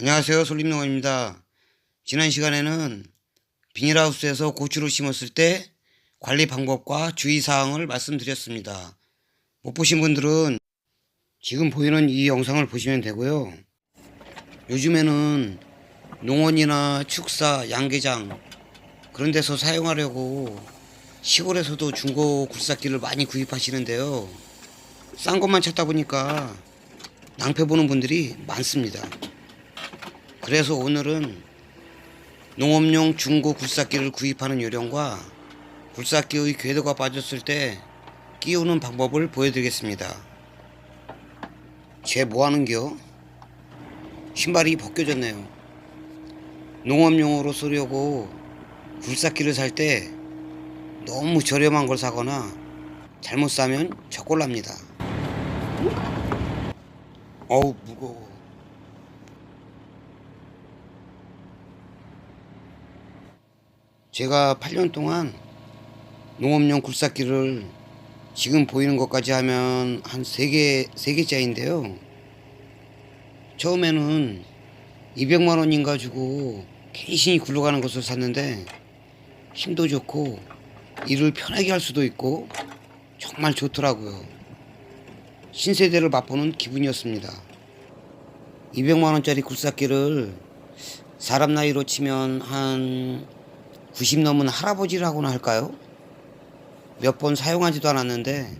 안녕하세요. 솔림농원입니다. 지난 시간에는 비닐하우스에서 고추를 심었을 때 관리 방법과 주의사항을 말씀드렸습니다. 못 보신 분들은 지금 보이는 이 영상을 보시면 되고요. 요즘에는 농원이나 축사, 양계장 그런 데서 사용하려고 시골에서도 중고 굴삭기를 많이 구입하시는데요. 싼 것만 찾다 보니까 낭패 보는 분들이 많습니다. 그래서 오늘은 농업용 중고 굴삭기를 구입하는 요령과 굴삭기의 궤도가 빠졌을 때 끼우는 방법을 보여드리겠습니다. 쟤 뭐하는겨? 신발이 벗겨졌네요. 농업용으로 쓰려고 굴삭기를 살 때 너무 저렴한 걸 사거나 잘못 사면 저꼴납니다. 어우 무거워. 제가 8년 동안 농업용 굴삭기를 지금 보이는 것까지 하면 한 3개, 3개짜리인데요. 처음에는 200만 원인가 주고 개신이 굴러가는 것을 샀는데 힘도 좋고 일을 편하게 할 수도 있고 정말 좋더라고요. 신세대를 맛보는 기분이었습니다. 200만 원짜리 굴삭기를 사람 나이로 치면 한 90 넘은 할아버지라고나 할까요? 몇 번 사용하지도 않았는데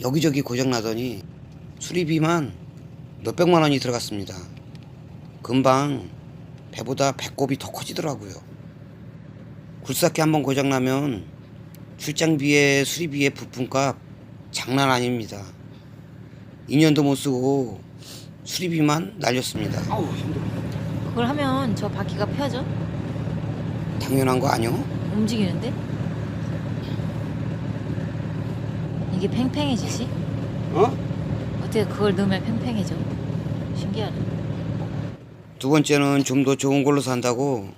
여기저기 고장나더니 수리비만 몇백만 원이 들어갔습니다. 금방 배보다 배꼽이 더 커지더라고요. 굴삭기 한번 고장나면 출장비에 수리비에 부품값 장난 아닙니다. 2년도 못 쓰고 수리비만 날렸습니다. 그걸 하면 저 바퀴가 펴져? 당연한 거 아니요? 움직이는데? 이게 팽팽해지지? 어? 어떻게 그걸 넣으면 팽팽해져? 신기하네. 두 번째는 좀 더 좋은 걸로 산다고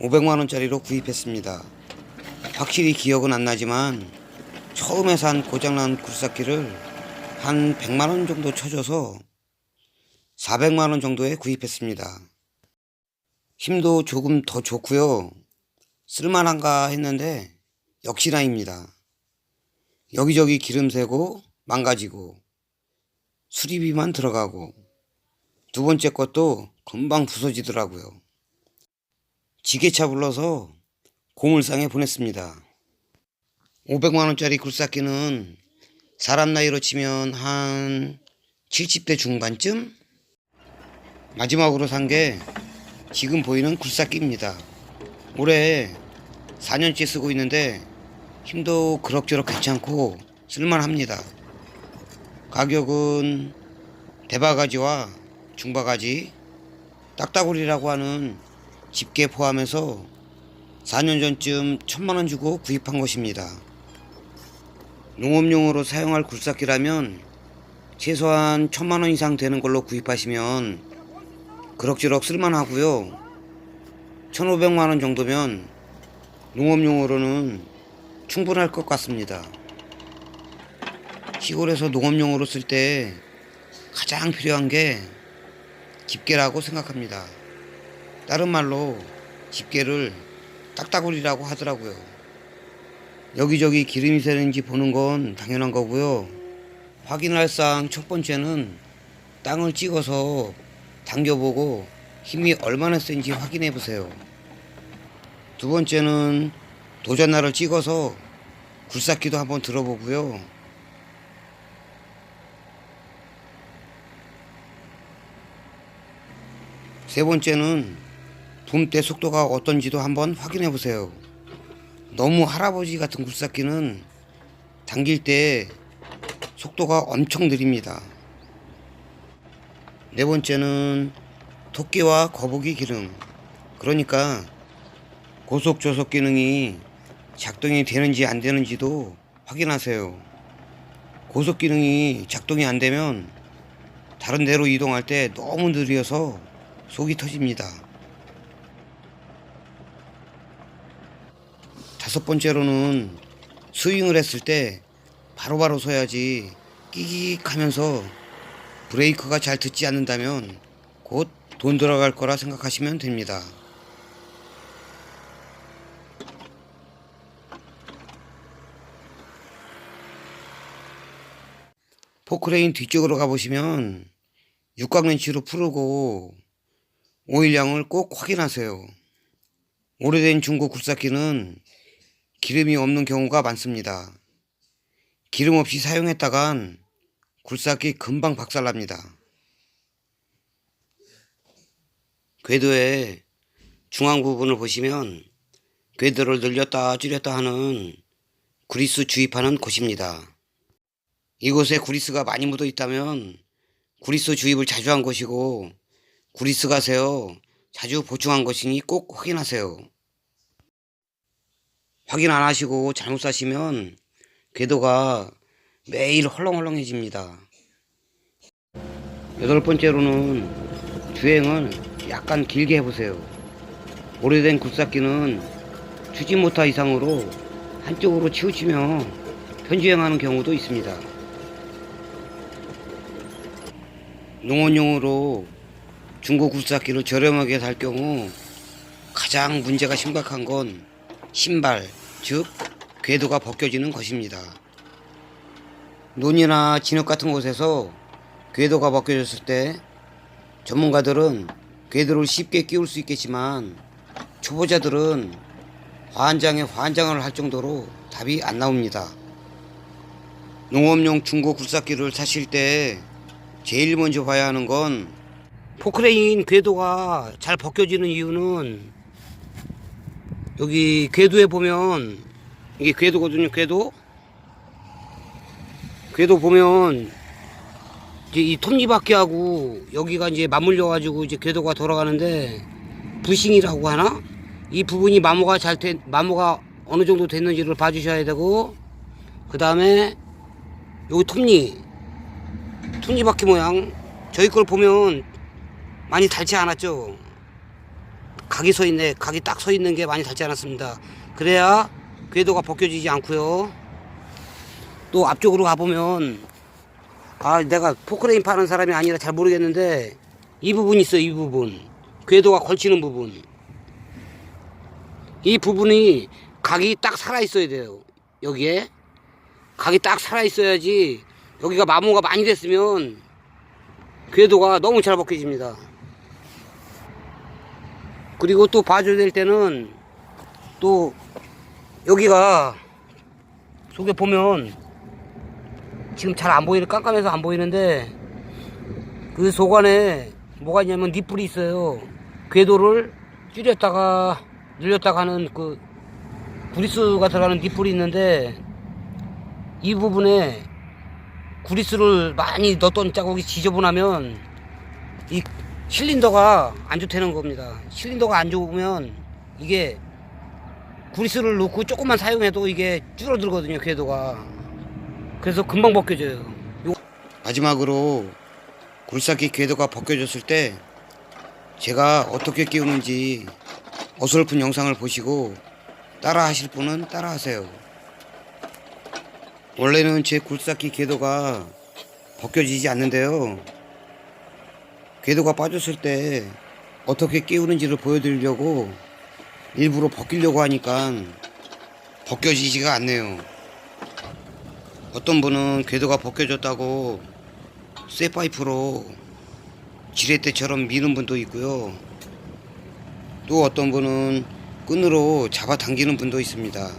500만 원짜리로 구입했습니다. 확실히 기억은 안 나지만 처음에 산 고장난 굴삭기를 한 100만 원 정도 쳐줘서 400만 원 정도에 구입했습니다. 힘도 조금 더 좋고요. 쓸만한가 했는데 역시나입니다. 여기저기 기름 새고 망가지고 수리비만 들어가고 두 번째 것도 금방 부서지더라고요. 지게차 불러서 고물상에 보냈습니다. 500만 원짜리 굴삭기는 사람 나이로 치면 한 70대 중반쯤? 마지막으로 산 게 지금 보이는 굴삭기입니다. 올해 4년째 쓰고 있는데 힘도 그럭저럭 괜찮고 쓸만합니다. 가격은 대바가지와 중바가지, 딱따구리라고 하는 집게 포함해서 4년 전쯤 천만 원 주고 구입한 것입니다. 농업용으로 사용할 굴삭기라면 최소한 천만 원 이상 되는 걸로 구입하시면 그럭저럭 쓸만하고요. 1,500만 원 정도면 농업용으로는 충분할 것 같습니다. 시골에서 농업용으로 쓸 때 가장 필요한 게 집게라고 생각합니다. 다른 말로 집게를 딱따구리라고 하더라고요. 여기저기 기름이 새는지 보는 건 당연한 거고요. 확인할 사항 첫 번째는 땅을 찍어서 당겨보고 힘이 얼마나 센지 확인해 보세요. 두 번째는 도전날을 찍어서 굴삭기도 한번 들어보고요. 세 번째는 붐 때 속도가 어떤지도 한번 확인해 보세요. 너무 할아버지 같은 굴삭기는 당길 때 속도가 엄청 느립니다. 네 번째는 토끼와 거북이 기능. 그러니까 고속 조속 기능이 작동이 되는지 안 되는지도 확인하세요. 고속 기능이 작동이 안 되면 다른 데로 이동할 때 너무 느려서 속이 터집니다. 다섯 번째로는 스윙을 했을 때 바로바로 서야지 끼익 하면서 브레이크가 잘 듣지 않는다면 곧 돈 들어갈 거라 생각하시면 됩니다. 포크레인 뒤쪽으로 가보시면 육각렌치로 풀고 오일량을 꼭 확인하세요. 오래된 중고 굴삭기는 기름이 없는 경우가 많습니다. 기름 없이 사용했다간 굴삭기 금방 박살납니다. 궤도의 중앙 부분을 보시면 궤도를 늘렸다 줄였다 하는 구리스 주입하는 곳입니다. 이곳에 구리스가 많이 묻어 있다면 구리스 주입을 자주 한 것이고 구리스가 새어 자주 보충한 것이니 꼭 확인하세요. 확인 안 하시고 잘못 사시면 궤도가 매일 헐렁헐렁해집니다. 여덟 번째로는 주행을 약간 길게 해보세요. 오래된 굴삭기는 추진 모터 이상으로 한쪽으로 치우치며 편주행하는 경우도 있습니다. 농원용으로 중고 굴삭기를 저렴하게 살 경우 가장 문제가 심각한 건 신발, 즉 궤도가 벗겨지는 것입니다. 논이나 진흙 같은 곳에서 궤도가 벗겨졌을 때 전문가들은 궤도를 쉽게 끼울 수 있겠지만 초보자들은 환장에 환장을 할 정도로 답이 안 나옵니다. 농업용 중고 굴삭기를 사실 때 제일 먼저 봐야 하는 건 포크레인 궤도가 잘 벗겨지는 이유는 여기 궤도에 보면 이게 궤도거든요 궤도 궤도 보면 이제 이 톱니바퀴하고 여기가 이제 맞물려 가지고 이제 궤도가 돌아가는데 부싱이라고 하나? 이 부분이 마모가 잘 된, 마모가 어느 정도 됐는지를 봐주셔야 되고 그 다음에 여기 톱니 톱니바퀴 모양 저희 걸 보면 많이 닳지 않았죠? 각이 서 있네 각이 딱 서 있는 게 많이 닳지 않았습니다. 그래야 궤도가 벗겨지지 않고요. 또 앞쪽으로 가보면 아 내가 포크레인 파는 사람이 아니라 잘 모르겠는데 이 부분 있어요 이 부분. 궤도가 걸치는 부분. 이 부분이 각이 딱 살아 있어야 돼요 여기에. 각이 딱 살아 있어야지 여기가 마모가 많이 됐으면 궤도가 너무 잘 벗겨집니다. 그리고 또 봐줘야 될 때는 또 여기가 속에 보면 지금 잘 안 보이는 깜깜해서 안 보이는데 그 속 안에 뭐가 있냐면 니뿔이 있어요 궤도를 줄였다가 늘렸다가 하는 그 구리스가 들어가는 니뿔이 있는데 이 부분에 구리스를 많이 넣었던 자국이 지저분하면 이 실린더가 안 좋다는 겁니다. 실린더가 안 좋으면 이게 구리스를 넣고 조금만 사용해도 이게 줄어들거든요, 궤도가. 그래서 금방 벗겨져요. 요- 마지막으로 굴삭기 궤도가 벗겨졌을 때 제가 어떻게 끼우는지 어설픈 영상을 보시고 따라 하실 분은 따라 하세요. 원래는 제 굴삭기 궤도가 벗겨지지 않는데요. 궤도가 빠졌을 때 어떻게 끼우는지를 보여드리려고 일부러 벗기려고 하니까 벗겨지지가 않네요. 어떤 분은 궤도가 벗겨졌다고 쇠파이프로 지렛대처럼 미는 분도 있고요. 또 어떤 분은 끈으로 잡아당기는 분도 있습니다.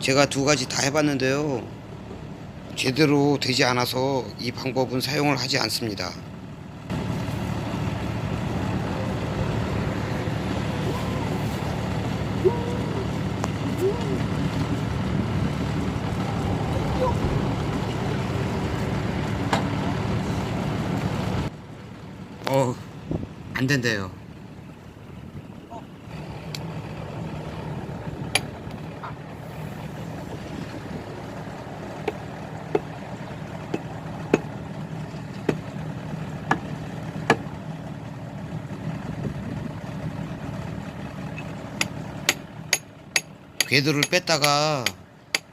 제가 두 가지 다 해봤는데요. 제대로 되지 않아서 이 방법은 사용을 하지 않습니다. 어, 안 된대요. 궤도를 뺐다가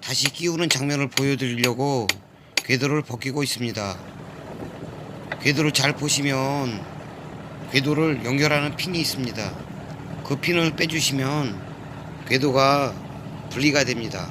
다시 끼우는 장면을 보여드리려고 궤도를 벗기고 있습니다. 궤도를 잘 보시면 궤도를 연결하는 핀이 있습니다. 그 핀을 빼주시면 궤도가 분리가 됩니다.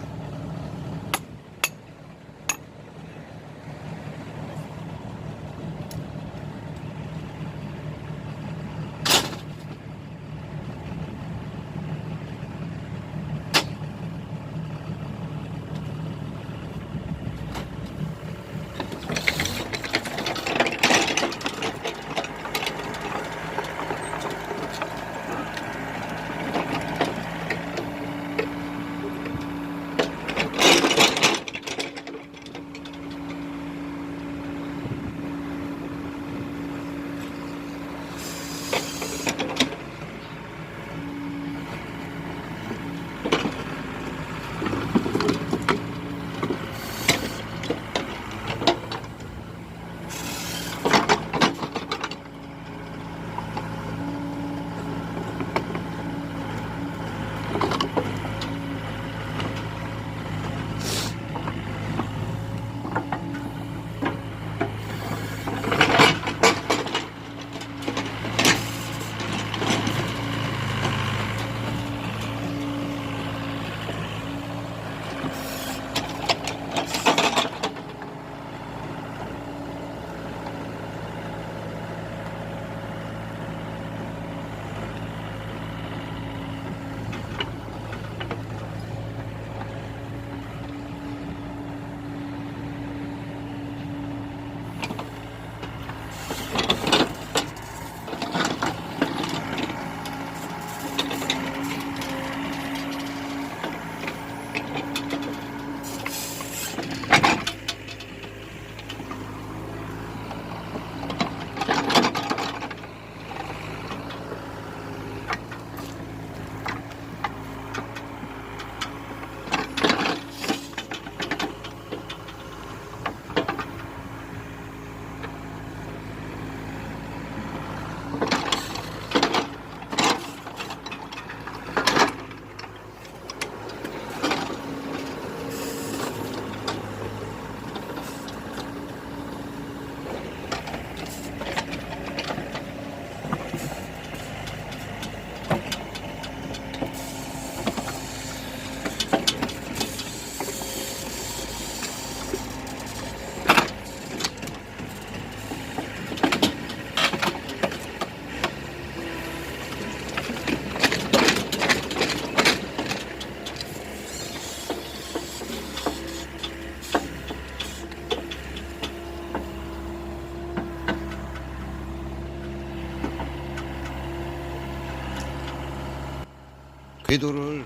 궤도를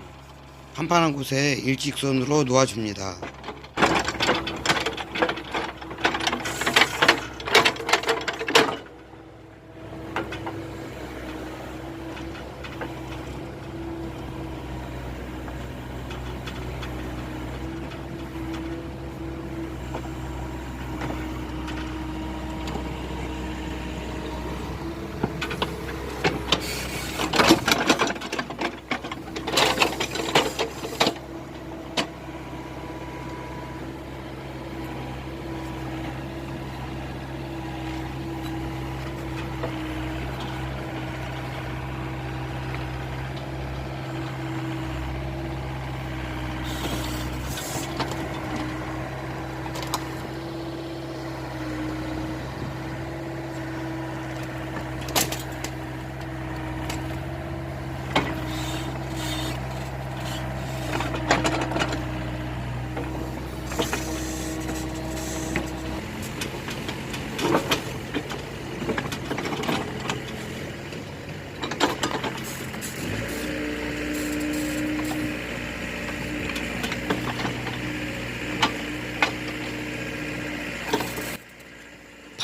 판판한 곳에 일직선으로 놓아줍니다.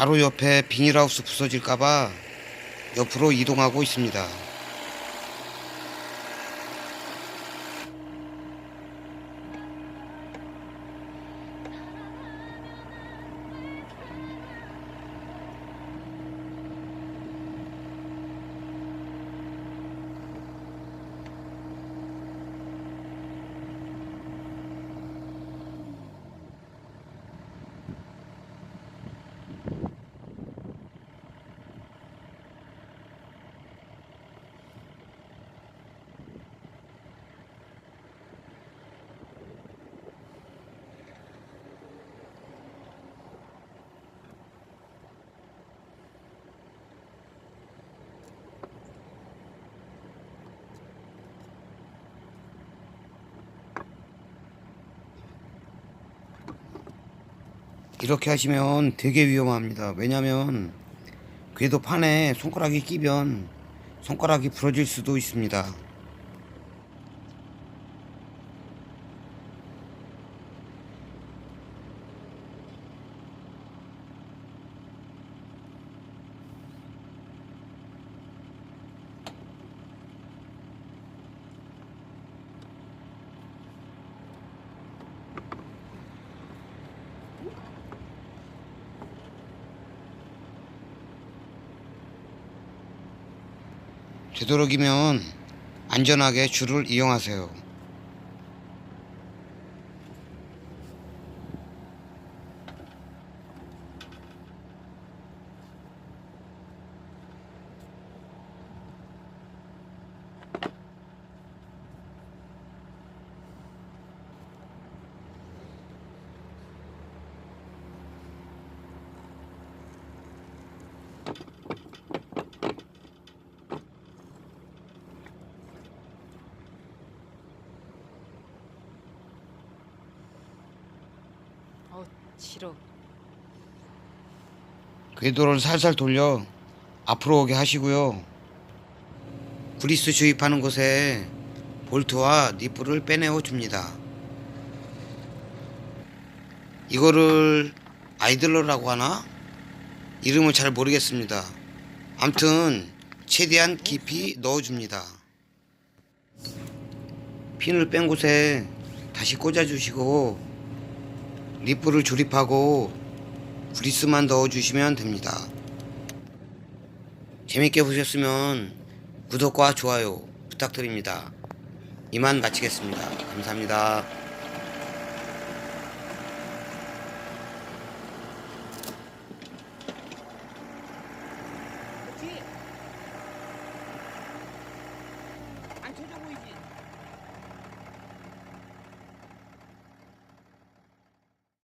바로 옆에 비닐하우스 부서질까봐 옆으로 이동하고 있습니다. 이렇게 하시면 되게 위험합니다. 왜냐면 궤도 판에 손가락이 끼면 손가락이 부러질 수도 있습니다. 되도록이면 안전하게 줄을 이용하세요. 어 싫어. 궤도를 살살 돌려 앞으로 오게 하시고요. 그리스 주입하는 곳에 볼트와 니프를 빼내어 줍니다. 이거를 아이들러라고 하나? 이름을 잘 모르겠습니다. 암튼 최대한 깊이 넣어줍니다. 핀을 뺀 곳에 다시 꽂아주시고 니프를 조립하고 그리스만 넣어주시면 됩니다. 재밌게 보셨으면 구독과 좋아요 부탁드립니다. 이만 마치겠습니다. 감사합니다.